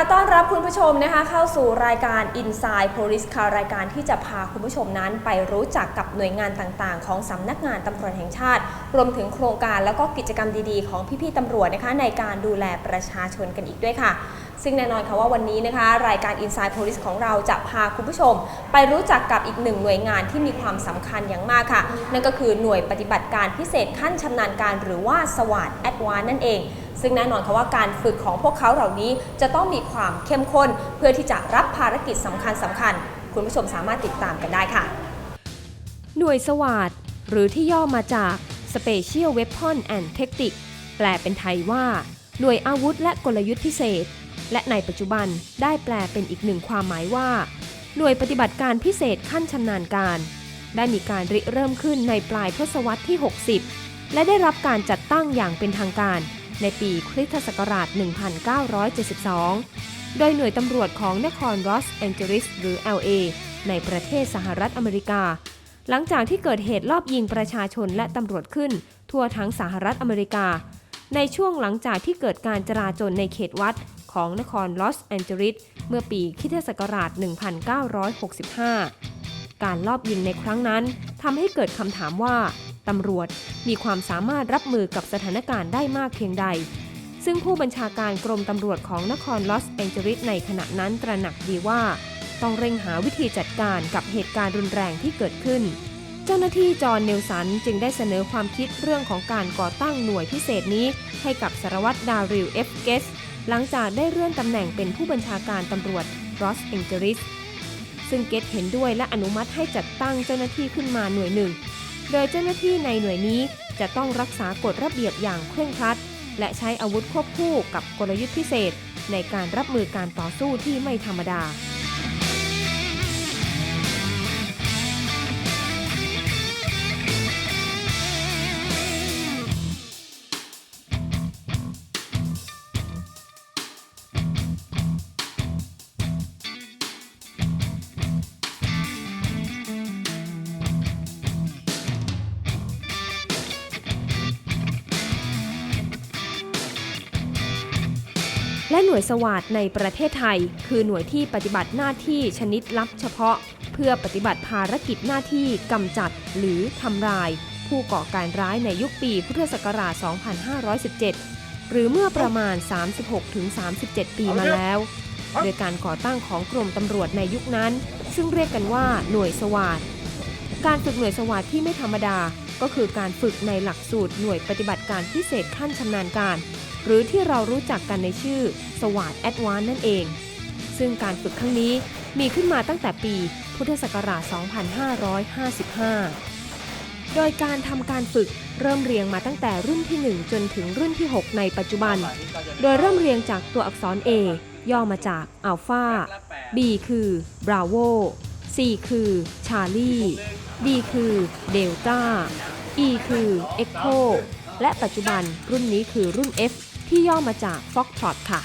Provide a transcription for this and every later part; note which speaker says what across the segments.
Speaker 1: ค่ะต้อนรับคุณผู้ชมนะคะเข้าสู่รายการ Inside Police ค่ะรายการที่จะพาคุณผู้ชมนั้นไปรู้จักกับหน่วยงานต่างๆ ของสำนักงานตำรวจแห่งชาติ รวมถึงโครงการแล้วก็กิจกรรมดีๆ ของพี่ๆตำรวจนะคะในการดูแลประชาชนกันอีกด้วยค่ะ ซึ่งแน่นอนค่ะว่าวันนี้นะคะ รายการ Inside Police ของเราจะพาคุณผู้ชม ไปรู้จักกับอีกหนึ่งหน่วยงานที่มีความสำคัญอย่างมากค่ะ นั่นก็คือหน่วยปฏิบัติการพิเศษขั้นชำนาญการหรือว่าสวาดแอดวานนั่นเอง ซึ่งแน่นอนค่ะว่าการฝึกของพวกเขาเหล่านี้จะต้องมีความเข้มข้น เพื่อที่จะรับภารกิจสำคัญสำคัญ คุณผู้ชมสามารถติดตามกันได้ค่ะ หน่วยสวาดหรือที่ย่อมาจาก Special Weapon and Tactic แปลเป็นไทยว่า หน่วยอาวุธและกลยุทธ์พิเศษ และในปัจจุบันได้แปลเป็นอีกหนึ่งความหมายว่า หน่วยปฏิบัติการพิเศษขั้นชำนาญการ ได้มีการริเริ่มขึ้นในปลายทศวรรษที่ 60 และได้รับการจัดตั้งอย่างเป็นทางการ ในปีคริสตศักราช 1972 โดยหน่วยตำรวจของนครรอสแองเจลิสหรือ LA ในประเทศสหรัฐอเมริกา หลังจากที่เกิดเหตุลอบยิงประชาชนและตำรวจขึ้น ทั่วทั้งสหรัฐอเมริกา ในช่วงหลังจากที่เกิดการจราจนในเขตวัดของนครลอสแอนเจลิสเมื่อปีคริสตศักราช 1965 การลอบยิงในครั้งนั้นทำให้เกิดคำถามว่า ตำรวจมีความสามารถรับมือกับสถานการณ์ได้มากเพียงใด ซึ่งผู้บัญชาการกรมตำรวจของนครลอสแองเจลิสในขณะนั้นตระหนักดีว่า ต้องเร่งหาวิธีจัดการกับเหตุการณ์รุนแรงที่เกิดขึ้น เจ้าหน้าที่จอห์นเนลสันจึงได้เสนอความคิดเรื่องของการก่อตั้งหน่วยพิเศษนี้ ให้กับสารวัตรดาริลเอฟเกสหลังจากได้เลื่อนตำแหน่งเป็นผู้บัญชาการตำรวจลอสแองเจลิสซึ่งเกตเห็นด้วยและอนุมัติให้จัดตั้งเจ้าหน้าที่ขึ้นมาหน่วยหนึ่ง โดยเจ้าหน้าที่ในหน่วยนี้จะต้องรักษากฎระเบียบอย่างเคร่งครัด และใช้อาวุธควบคู่กับกลยุทธ์พิเศษ ในการรับมือการต่อสู้ที่ไม่ธรรมดา และหน่วยสวาดในประเทศไทย คือหน่วยที่ปฏิบัติหน้าที่ชนิดลับเฉพาะ เพื่อปฏิบัติภารกิจหน้าที่กำจัดหรือทำลาย ผู้ก่อการร้ายในยุคปีพุทธศักราช 2517 หรือเมื่อประมาณ 36-37 ปีมาแล้ว โดยการก่อตั้งของกรมตำรวจในยุคนั้น ซึ่งเรียกกันว่าหน่วยสวาดการฝึกหน่วยสวาดที่ไม่ธรรมดา ก็คือการฝึกในหลักสูตรหน่วยปฏิบัติการพิเศษขั้นชำนาญการ หรือที่เรารู้จักกันในชื่อสวาดแอดวานนั่นเอง ซึ่งการฝึกครั้งนี้มีขึ้นมาตั้งแต่ปีพุทธศักราช 2555 โดยการทำการฝึกเริ่มเรียงมาตั้งแต่รุ่นที่ 1 จนถึงรุ่นที่ 6 ในปัจจุบัน โดยเริ่มเรียงจากตัวอักษร A ย่อมาจากอัลฟา B คือ Bravo C คือ Charlie D คือ Delta E คือ Echo และปัจจุบันรุ่นนี้คือรุ่น F ที่ย่อมาจาก Foxtrot ค่ะ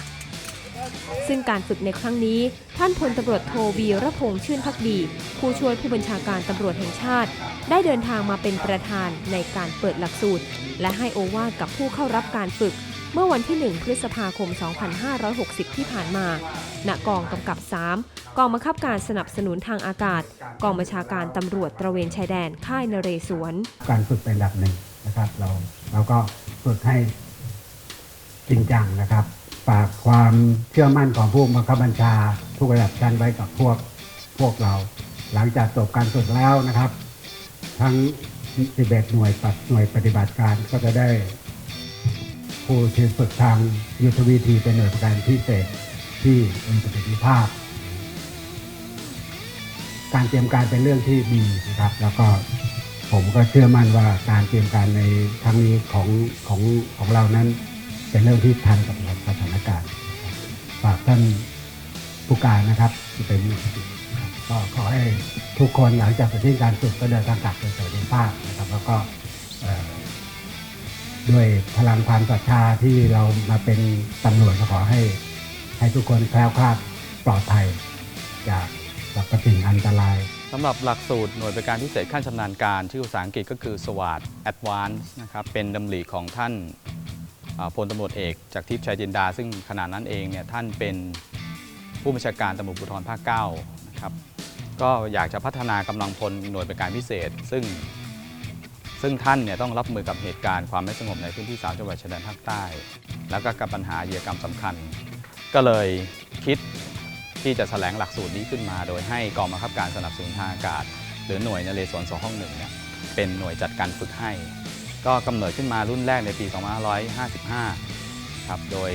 Speaker 1: ซึ่งการฝึกในครั้งนี้ ท่านพลตำรวจโทวีรพงษ์ชื่นพักดี ผู้ช่วยผู้บัญชาการตำรวจแห่งชาติ ได้เดินทางมาเป็นประธานในการเปิดหลักสูตร และให้โอวาทกับผู้เข้ารับการฝึกเมื่อวันที่ 1 พฤษภาคม 2560 ที่ผ่านมา ณ กองกำกับ 3 กองบังคับการสนับสนุนทางอากาศ กองบัญชาการตำรวจตระเวนชายแดน ค่ายนเรศวร
Speaker 2: การฝึกเป็นอันดับหนึ่งนะครับ เราเราก็ฝึกให้ จริงจังนะครับฝากความเชื่อมั่นของผู้บังคับบัญชาทุกระดับชั้นไว้กับพวกพวกเรา หลังจากจบการฝึกแล้วนะครับ ทั้ง 11 หน่วยปัดหน่วยปฏิบัติการก็จะได้ผู้ที่ฝึกทางยุทธวิธีเป็นหน่วยประการพิเศษที่มีประสิทธิภาพ การเตรียมการเป็นเรื่องที่ดีนะครับ แล้วก็ผมก็เชื่อมั่นว่าการเตรียมการในครั้งนี้ของของของเรานั้น เป็นเรื่องที่ทันกับสถานการณ์ฝากท่านผู้การนะครับที่เป็นก็ขอให้ทุกคนหลังจากเสร็จสิ้นการฝึกก็เดินทางกลับโดยสวัสดิภาพนะครับ แล้วก็ด้วยพลังความศรัทธาที่เรามาเป็นตำรวจก็ขอให้ให้ทุกคนแคล้วคลาดปลอดภัยจากสรรพสิ่งอันตราย
Speaker 3: สำหรับหลักสูตรหน่วยบริการพิเศษขั้นชำนาญการ ชื่อภาษาอังกฤษก็คือ SWAT Advanced นะครับเป็นดำริของท่าน พลตำรวจเอกจากทิพย์ชัยจินดา ซึ่งขณะนั้นเองเนี่ยท่านเป็นผู้บัญชาการตำรวจภูธรภาค9นะครับก็อยากจะพัฒนากำลังพลหน่วยเป็นการพิเศษ ซึ่งซึ่งท่านเนี่ยต้องรับมือกับเหตุการณ์ความไม่สงบในพื้นที่สามจังหวัดชายแดนภาคใต้ แล้วก็กับปัญหาอาชญากรรมสำคัญ ก็เลยคิดที่จะแถลงหลักสูตรนี้ขึ้นมา โดยให้กองบังคับการสนับสนุนทางอากาศ หรือหน่วยนเรศวร2ห้องหนึ่งเนี่ยเป็นหน่วยจัดการฝึกให้ ก็กำเนิดขึ้นมารุ่นแรกในปี 2555 ครับ โดย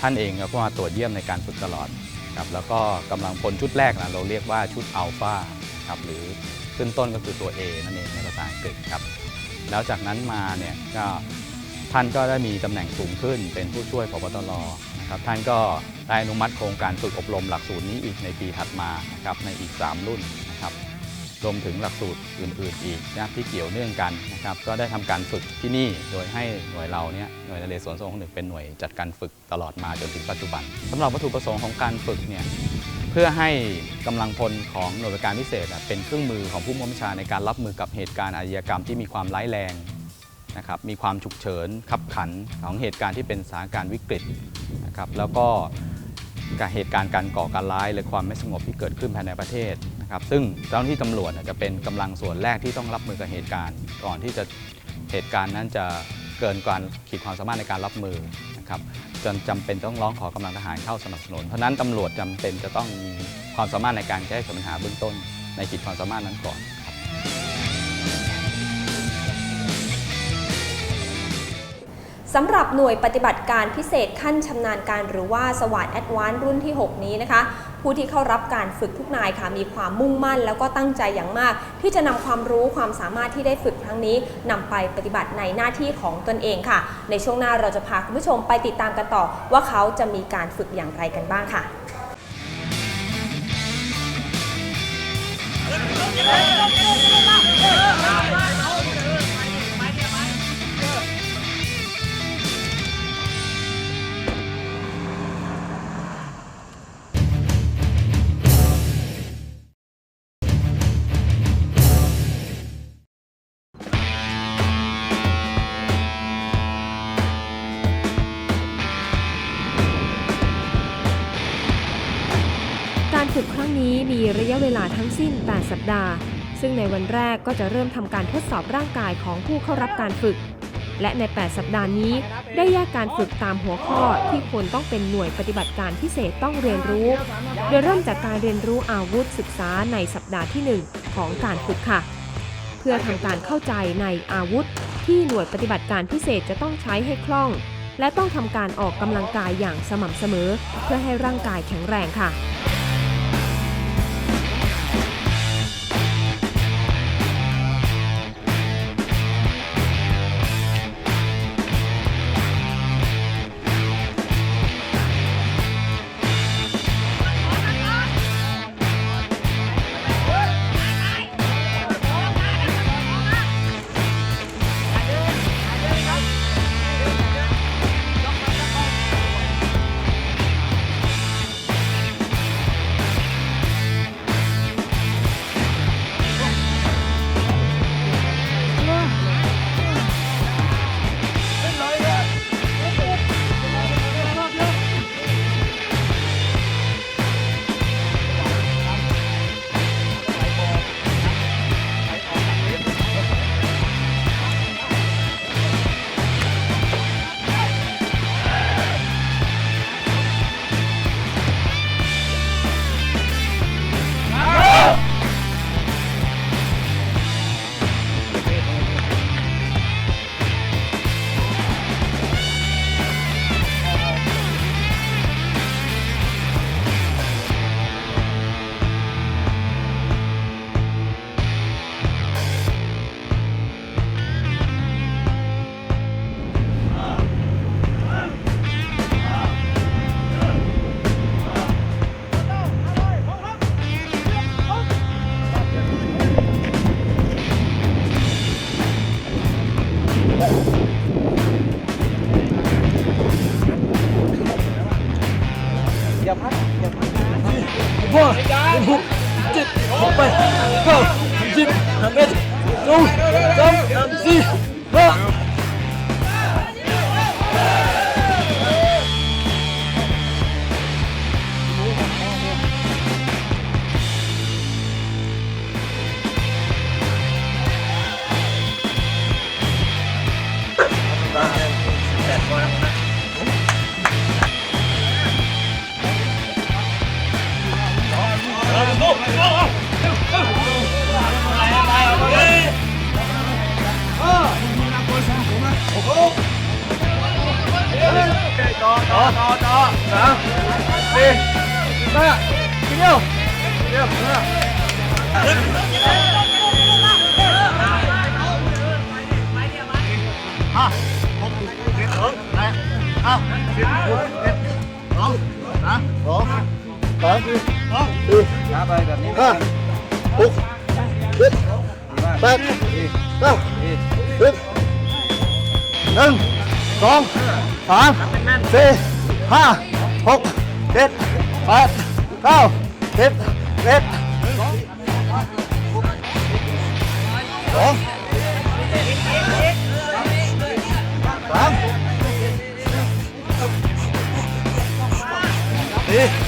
Speaker 3: ท่านเองก็มาตรวจเยี่ยมในการฝึกตลอดครับ แล้วก็กำลังพลชุดแรกนะเราเรียกว่าชุดอัลฟาครับหรือขึ้นต้นก็คือตัว A นั่นเองในภาษาอังกฤษครับ แล้วจากนั้นมาเนี่ยก็ท่านก็ได้มีตำแหน่งสูงขึ้นเป็นผู้ช่วยพบตรนะครับท่านก็ได้อนุมัติโครงการฝึกอบรมหลักสูตรนี้อีกในปีถัดมานะครับในอีก 3 รุ่น รวมถึงหลักสูตรอื่น ๆ อีกนะที่เกี่ยวเนื่องกันนะครับก็ได้ทำการฝึกที่นี่โดยให้หน่วยเราเนี่ยหน่วยนเรศวรสองหนึ่งเป็นหน่วยจัดการฝึกตลอดมาจนถึงปัจจุบันสำหรับวัตถุประสงค์ของการฝึกเนี่ยเพื่อให้กำลังพลของหน่วยบริการพิเศษเป็นเครื่องมือของผู้บังคับบัญชาในการรับมือกับเหตุการณ์อาชญากรรมที่มีความร้ายแรงนะครับมีความฉุกเฉินขับขันของเหตุการณ์ที่เป็นสถานการณ์วิกฤตนะครับแล้วก็กับเหตุการณ์การก่อการร้ายหรือความไม่สงบที่เกิดขึ้นภายในประเทศ นะครับซึ่งเจ้าหน้าที่ตำรวจจะเป็นกำลังส่วนแรกที่ต้องรับมือกับเหตุการณ์ ก่อนที่จะเหตุการณ์นั้นจะเกินการขีดความสามารถในการรับมือนะครับจนจำเป็นต้องร้องขอกำลังทหารเข้าสนับสนุน เพราะนั้นตำรวจจำเป็นจะต้องมีความสามารถในการแก้ไขปัญหาเบื้องต้น ในขีดความสามารถนั้นก่อนครับ
Speaker 4: สำหรับหน่วยปฏิบัติการพิเศษขั้นชำนาญการหรือว่าสวัสดแอดวานรุ่นที่ 6 นี้นะคะ ผู้ที่เข้ารับการฝึกทุกนายค่ะมีความมุ่งมั่น แล้วก็ตั้งใจอย่างมาก ที่จะนำความรู้ความสามารถที่ได้ฝึกครั้งนี้นำไปปฏิบัติในหน้าที่ของตนเองค่ะ ในช่วงหน้าเราจะพาคุณผู้ชมไปติดตามกันต่อ ว่าเขาจะมีการฝึกอย่างไรกันบ้างค่ะ
Speaker 1: ก ฝึกครั้งนี้มีระยะเวลาทั้งสิ้น 8 สัปดาห์ ซึ่งในวันแรกก็จะเริ่มทำการทดสอบร่างกายของผู้เข้ารับการฝึก และใน 8 สัปดาห์นี้ ได้แยกการฝึกตามหัวข้อที่คนต้องเป็นหน่วยปฏิบัติการพิเศษต้องเรียนรู้ โดยเริ่มจากการเรียนรู้อาวุธศึกษาในสัปดาห์ที่ 1 ของการฝึกค่ะ เพื่อทำการเข้าใจในอาวุธ ที่หน่วยปฏิบัติการพิเศษจะต้องใช้ให้คล่องและต้องทำการออกกำลังกายอย่างสม่ำเสมอ เพื่อให้ร่างกายแข็งแรงค่ะ
Speaker 5: สองสามสี่ห้าหกเจ็ดแปดเก้าสิบเอ็ดสองสามสี่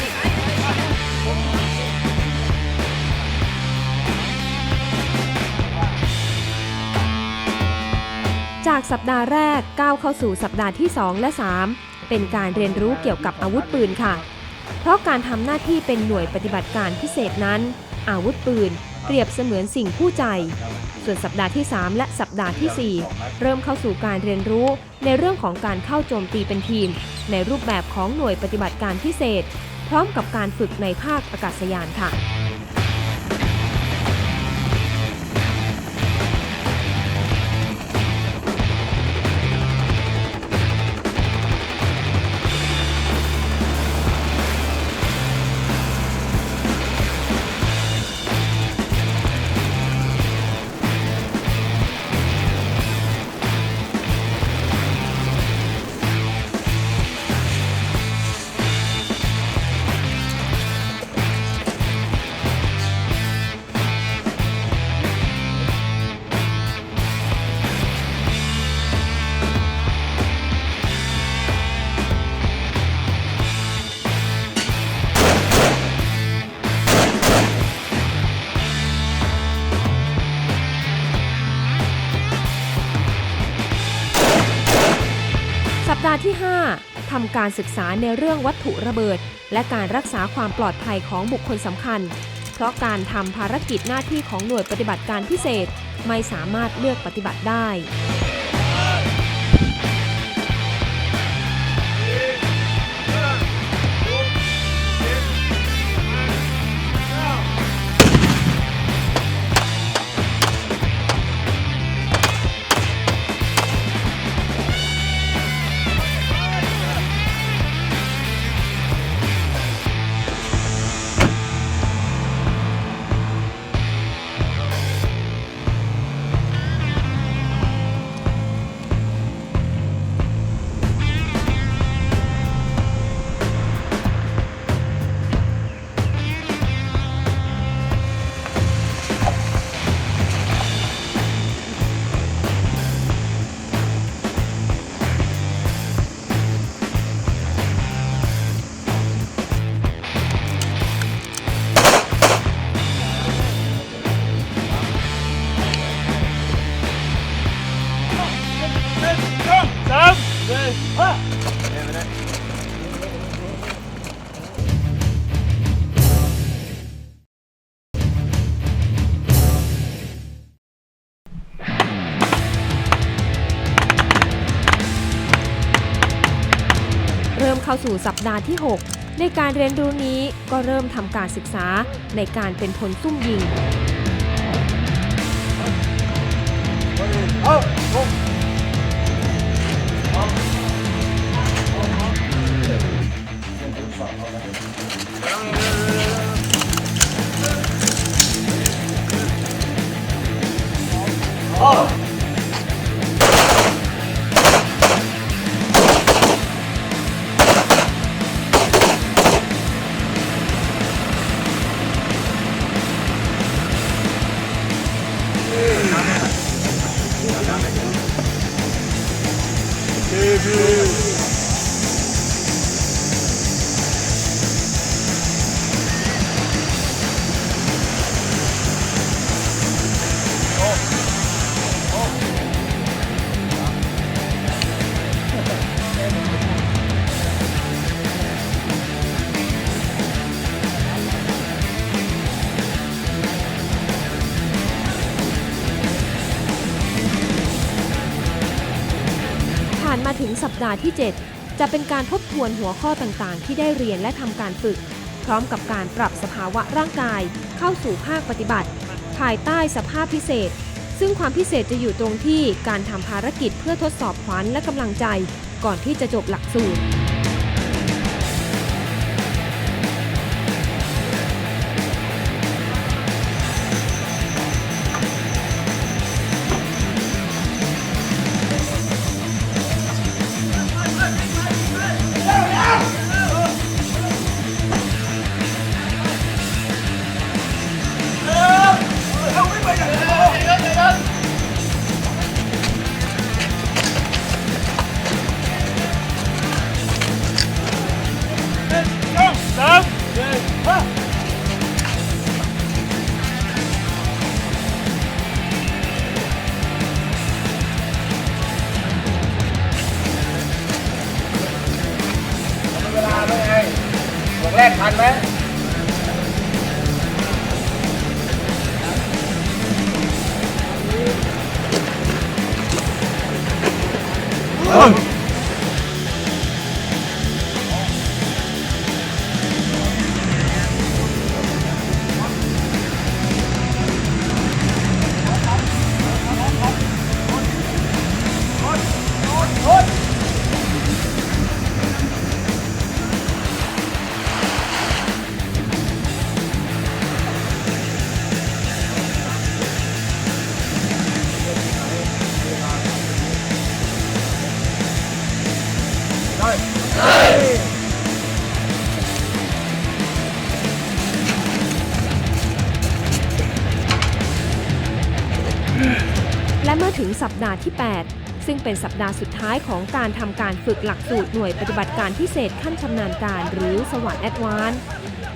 Speaker 1: จากสัปดาห์แรกก้าวเข้าสู่สัปดาห์ที่ 2 และ 3 เป็นการเรียนรู้เกี่ยวกับอาวุธปืนค่ะ เพราะการทำหน้าที่เป็นหน่วยปฏิบัติการพิเศษนั้น อาวุธปืนเปรียบเสมือนสิ่งผู้ใจ ส่วนสัปดาห์ที่ 3 และสัปดาห์ทีสี่ 4 เริ่มเข้าสู่การเรียนรู้ในเรื่องของการเข้าโจมตีเป็นทีม ในรูปแบบของหน่วยปฏิบัติการพิเศษ พร้อมกับการฝึกในภาคอากาศยานค่ะ การศึกษาในเรื่องวัตถุระเบิด และการรักษาความปลอดภัยของบุคคลสำคัญ เพราะการทำภารกิจหน้าที่ของหน่วยปฏิบัติการพิเศษ ไม่สามารถเลือกปฏิบัติได้ สู่สัปดาห์ที่ 6 ในการเรียนรู้นี้ก็เริ่มทำการศึกษาในการเป็นพลซุ่มยิง
Speaker 5: เสั
Speaker 1: ปดาห์ที่ 7 จะเป็นการทบทวนหัวข้อต่างๆ ที่ได้เรียนและทำการฝึก พร้อมกับการปรับสภาวะร่างกาย เข้าสู่ภาคปฏิบัติ ภายใต้สภาพพิเศษ ซึ่งความพิเศษจะอยู่ตรงที่การทำภารกิจเพื่อทดสอบขวัญและกำลังใจ ก่อนที่จะจบหลักสูตร
Speaker 5: 아, และ
Speaker 1: เมื่อถึงสัปดาห์ที่ 8 ซึ่งเป็นสัปดาห์สุดท้ายของการทำการฝึกหลักสูตรหน่วยปฏิบัติการพิเศษขั้นชำนาญการหรือสวัสด์แอดวาน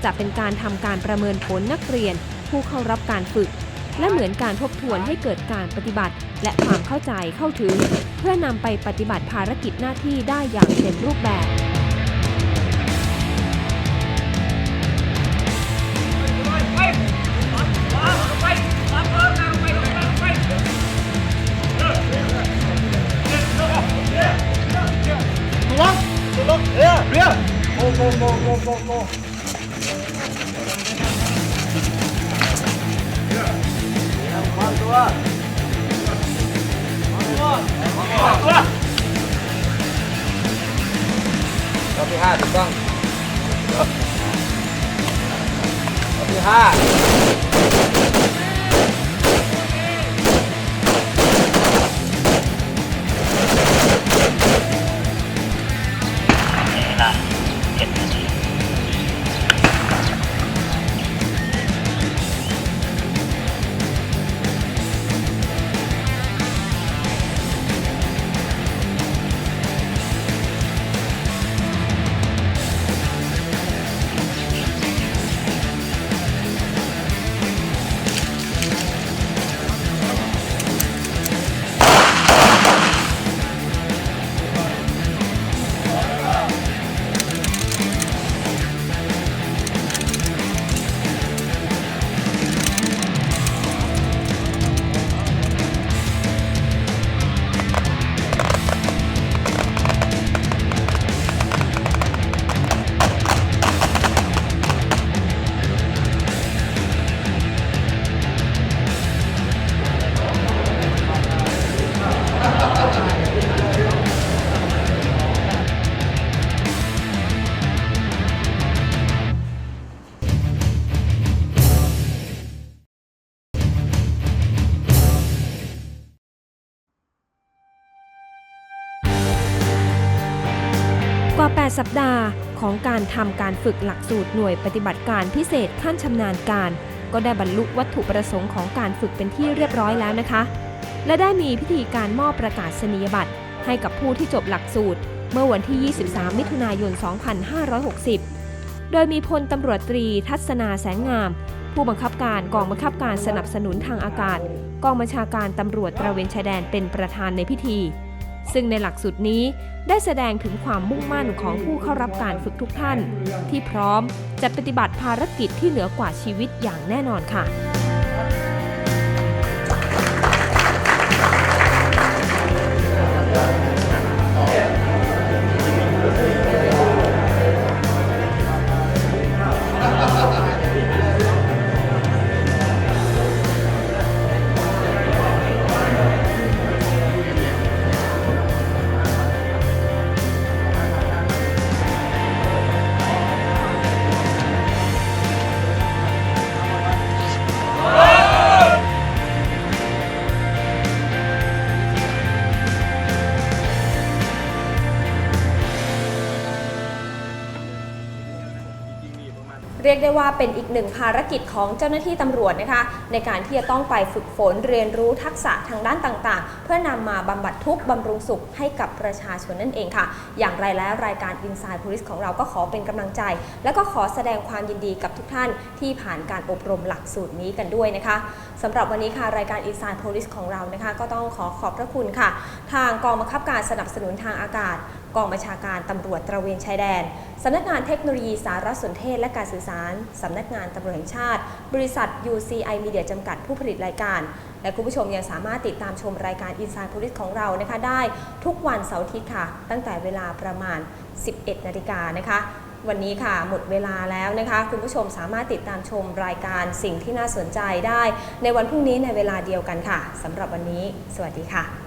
Speaker 1: จะเป็นการทำการประเมินผลนักเรียน ผู้เข้ารับการฝึก และเหมือนการทบทวนให้เกิดการปฏิบัติ และความเข้าใจเข้าถึง เพื่อนำไปปฏิบัติภารกิจหน้าที่ได้อย่างเต็มรูปแบบ
Speaker 5: โกโกโกโกโกโกวาตัววาตัววาตัวรอบที่ห้าถูกต้องรอบที่ห้า
Speaker 1: 8 สัปดาห์ของการทำการฝึกหลักสูตรหน่วยปฏิบัติการพิเศษขั้นชำนาญการ ก็ได้บรรลุวัตถุประสงค์ของการฝึกเป็นที่เรียบร้อยแล้วนะคะ และได้มีพิธีการมอบประกาศนียบัตรให้กับผู้ที่จบหลักสูตร เมื่อวันที่ 23 มิถุนายน 2560 โดยมีพลตำรวจตรีทัศนาแสงงาม ผู้บังคับการกองบังคับการสนับสนุนทางอากาศ กองบัญชาการตำรวจตระเวนชายแดนเป็นประธานในพิธี ซึ่งในหลักสูตรนี้ได้แสดงถึงความมุ่งมั่นของผู้เข้ารับการฝึกทุกท่าน ที่พร้อมจะปฏิบัติภารกิจที่เหนือกว่าชีวิตอย่างแน่นอนค่ะ
Speaker 4: เรียกได้ว่าเป็นอีกหนึ่งภารกิจของเจ้าหน้าที่ตำรวจนะคะ ในการที่จะต้องไปฝึกฝนเรียนรู้ทักษะทางด้านต่างๆ เพื่อนำมาบำบัดทุกข์บำรุงสุขให้กับประชาชนนั่นเองค่ะ อย่างไรแล้วรายการ Inside Police ของเราก็ขอเป็นกำลังใจ และก็ขอแสดงความยินดีกับทุกท่านที่ผ่านการอบรมหลักสูตรนี้กันด้วยนะคะสำหรับวันนี้ค่ะรายการ Inside Police ของเรานะคะ ก็ต้องขอขอบพระคุณค่ะ ทางกองบังคับการสนับสนุนทางอากาศ กองบัญชาการตำรวจตระเวนชายแดน สำนักงานเทคโนโลยีสารสนเทศและการสื่อสาร สำนักงานตำรวจแห่งชาติ บริษัท UCI Media จำกัดผู้ผลิตรายการ และคุณผู้ชมยังสามารถติดตามชมรายการ Inside Police ของเรานะคะได้ทุกวันเสาร์อาทิตย์ค่ะ ตั้งแต่เวลาประมาณ 11 นาฬิกานะคะวันนี้ค่ะ หมดเวลาแล้วนะคะ คุณผู้ชมสามารถติดตามชมรายการสิ่งที่น่าสนใจได้ ในวันพรุ่งนี้ในเวลาเดียวกันค่ะสำหรับวันนี้ สวัสดีค่ะ